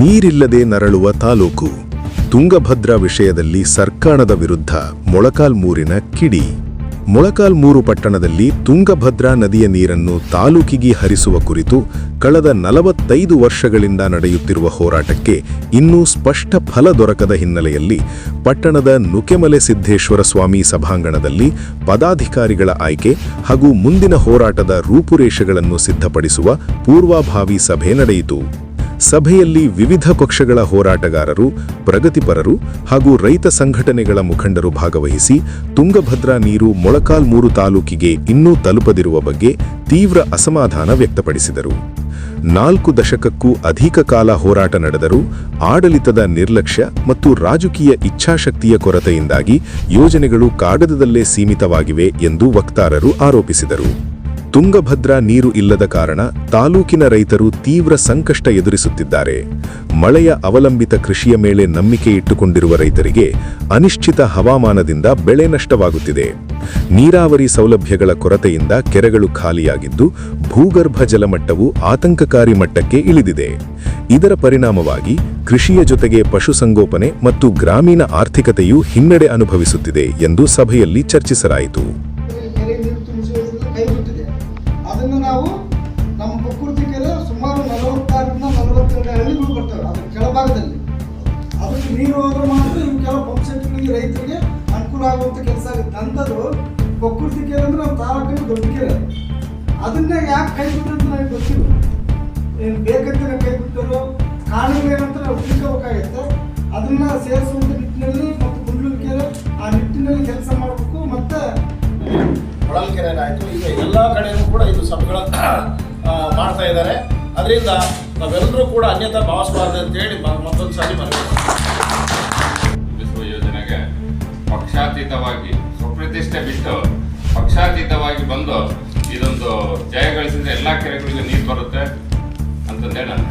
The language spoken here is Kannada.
ನೀರಿಲ್ಲದೆ ನರಳುವ ತಾಲೂಕು. ತುಂಗಭದ್ರಾ ವಿಷಯದಲ್ಲಿ ಸರ್ಕಾರದ ವಿರುದ್ಧ ಮೊಳಕಾಲ್ಮೂರಿನ ಕಿಡಿ. ಮೊಳಕಾಲ್ಮೂರು ಪಟ್ಟಣದಲ್ಲಿ ತುಂಗಭದ್ರಾ ನದಿಯ ನೀರನ್ನು ತಾಲೂಕಿಗೆ ಹರಿಸುವ ಕುರಿತು ಕಳೆದ ನಲವತ್ತೈದು ವರ್ಷಗಳಿಂದ ನಡೆಯುತ್ತಿರುವ ಹೋರಾಟಕ್ಕೆ ಇನ್ನೂ ಸ್ಪಷ್ಟ ಫಲ ದೊರಕದ ಹಿನ್ನೆಲೆಯಲ್ಲಿ ಪಟ್ಟಣದ ನುಕೆಮಲೆ ಸಿದ್ದೇಶ್ವರ ಸ್ವಾಮಿ ಸಭಾಂಗಣದಲ್ಲಿ ಪದಾಧಿಕಾರಿಗಳ ಆಯ್ಕೆ ಹಾಗೂ ಮುಂದಿನ ಹೋರಾಟದ ರೂಪುರೇಷೆಗಳನ್ನು ಸಿದ್ಧಪಡಿಸುವ ಪೂರ್ವಾಭಾವಿ ಸಭೆ ನಡೆಯಿತು. ಸಭೆಯಲ್ಲಿ ವಿವಿಧ ಪಕ್ಷಗಳ ಹೋರಾಟಗಾರರು, ಪ್ರಗತಿಪರರು ಹಾಗೂ ರೈತ ಸಂಘಟನೆಗಳ ಮುಖಂಡರು ಭಾಗವಹಿಸಿ ತುಂಗಭದ್ರಾ ನೀರು ಮೊಳಕಾಲ್ಮೂರು ತಾಲೂಕಿಗೆ ಇನ್ನೂ ತಲುಪದಿರುವ ಬಗ್ಗೆ ತೀವ್ರ ಅಸಮಾಧಾನ ವ್ಯಕ್ತಪಡಿಸಿದರು. ನಾಲ್ಕು ದಶಕಕ್ಕೂ ಅಧಿಕ ಕಾಲ ಹೋರಾಟ ನಡೆದರೂ ಆಡಳಿತದ ನಿರ್ಲಕ್ಷ್ಯ ಮತ್ತು ರಾಜಕೀಯ ಇಚ್ಛಾಶಕ್ತಿಯ ಕೊರತೆಯಿಂದಾಗಿ ಯೋಜನೆಗಳು ಕಾಗದದಲ್ಲೇ ಸೀಮಿತವಾಗಿವೆ ಎಂದು ವಕ್ತಾರರು ಆರೋಪಿಸಿದರು. ತುಂಗಭದ್ರಾ ನೀರು ಇಲ್ಲದ ಕಾರಣ ತಾಲೂಕಿನ ರೈತರು ತೀವ್ರ ಸಂಕಷ್ಟ ಎದುರಿಸುತ್ತಿದ್ದಾರೆ. ಮಳೆಯ ಅವಲಂಬಿತ ಕೃಷಿಯ ಮೇಲೆ ನಂಬಿಕೆ ಇಟ್ಟುಕೊಂಡಿರುವ ರೈತರಿಗೆ ಅನಿಶ್ಚಿತ ಹವಾಮಾನದಿಂದ ಬೆಳೆ ನಷ್ಟವಾಗುತ್ತಿದೆ. ನೀರಾವರಿ ಸೌಲಭ್ಯಗಳ ಕೊರತೆಯಿಂದ ಕೆರೆಗಳು ಖಾಲಿಯಾಗಿದ್ದು, ಭೂಗರ್ಭ ಜಲಮಟ್ಟವು ಆತಂಕಕಾರಿ ಮಟ್ಟಕ್ಕೆ ಇಳಿದಿದೆ. ಇದರ ಪರಿಣಾಮವಾಗಿ ಕೃಷಿಯ ಜೊತೆಗೆ ಪಶುಸಂಗೋಪನೆ ಮತ್ತು ಗ್ರಾಮೀಣ ಆರ್ಥಿಕತೆಯು ಹಿನ್ನಡೆ ಅನುಭವಿಸುತ್ತಿದೆ ಎಂದು ಸಭೆಯಲ್ಲಿ ಚರ್ಚಿಸಲಾಯಿತು. ನಮ್ಮ ಪ್ರಕೃತಿ ಕೆರೆ ಸುಮಾರು ನಲವತ್ತಾರರಿಂದ ನಲವತ್ತೆರಡು ಹಳ್ಳಿಗಳು ಬರ್ತವೆ. ಅದ್ರ ಕೆಳಭಾಗದಲ್ಲಿ. ಅದಕ್ಕೆ ನೀರು ಹೋದ್ರೆ ಮಾತ್ರ ಇವು ಕೆಲವು ಪಂಪ್ ಸೆಟ್ಗಳಿಗೆ ರೈತರಿಗೆ ಅನುಕೂಲ ಆಗುವಂಥ ಕೆಲಸ ಆಗುತ್ತೆ. ಅಂಥದ್ದು ಪ್ರಕೃತಿ ಕೆರೆ ಅಂದರೆ ನಮ್ಮ ತಾಲೂಕಿನ ದೊಡ್ಡ ಕೆರೆ. ಅದನ್ನೇ ಯಾಕೆ ಕೈ ಬಿಟ್ಟಂತ ನನಗೆ ಗೊತ್ತಿಲ್ಲ. ಏನು ಬೇಕಂತ ಕೈ ಬಿಟ್ಟರು ಕಾರಣಗಳೇನಂತ ನಾವು ಅದನ್ನು ಸೇರಿಸುವಂಥ ನಿಟ್ಟಿನಲ್ಲಿ ಮತ್ತು ಗುಂಡ್ಲೂರು ಕೆರೆ ಆ ನಿಟ್ಟಿನಲ್ಲಿ ಕೆಲಸ ಮಾಡಬೇಕು. ಮತ್ತು ಹೊಳಲ್ಕೆರೆ ಆಯಿತು ಈಗ ಎಲ್ಲ ಕಡೆಯೂ ಕೂಡ ಇದು ಸಭೆಗಳ ಆ, ಮಾಡ್ತಾ ಇದ್ದಾರೆ. ಅದರಿಂದ ನಾವೆಲ್ಲರೂ ಕೂಡ ಅನ್ಯತ ಭಾವಿಸಬಾರ್ದು ಅಂತೇಳಿ ಮತ್ತೊಂದು ಸಾರಿ ಬರ್ತೀವಿ ಯೋಜನೆಗೆ ಪಕ್ಷಾತೀತವಾಗಿ ಸ್ವಪ್ರತಿಷ್ಠೆ ಬಿಟ್ಟು ಪಕ್ಷಾತೀತವಾಗಿ ಬಂದು ಇದೊಂದು ಜಯ ಗಳಿಸಿದ ಎಲ್ಲ ಕೆರೆಗಳಿಗೂ ನೀರು ಬರುತ್ತೆ ಅಂತಂದೇಳಿ ನಾನು